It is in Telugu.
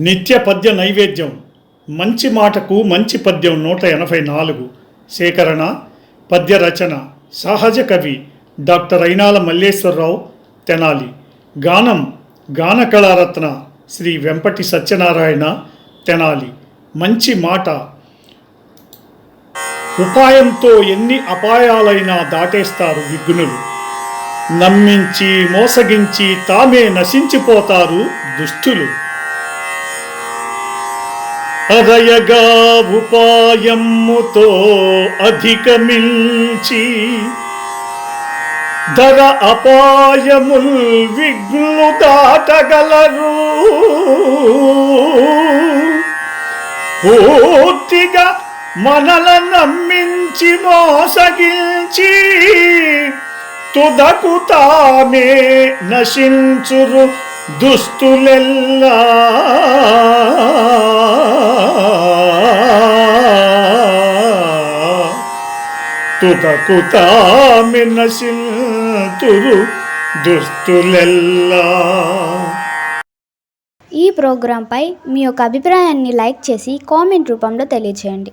నిత్య పద్య నైవేద్యం. మంచి మాటకు మంచి పద్యం నూట ఎనభై నాలుగు. సేకరణ పద్య రచన సహజ కవి డాక్టర్ అయినాల మల్లేశ్వరరావు తెనాలి. గానం గాన కళారత్న శ్రీ వెంపటి సత్యనారాయణ తెనాలి. మంచి మాట. ఉపాయంతో ఎన్ని అపాయాలైనా దాటేస్తారు విఘ్నులు. నమ్మించి మోసగించి తామే నశించిపోతారు దుష్టులు. అరయగా ఉపాయముతో అధికమిల్చి ధర అపాయముల్ విఘ్ను దాటగలరు. పూర్తిగా మనల నమ్మించి మోసగించి తుదకు తామే నశించురు దుస్తులెల్లా. తుదకు తామె దుస్తులెల్లా. ఈ ప్రోగ్రాంపై మీ యొక్క అభిప్రాయాన్ని లైక్ చేసి కామెంట్ రూపంలో తెలియచేయండి.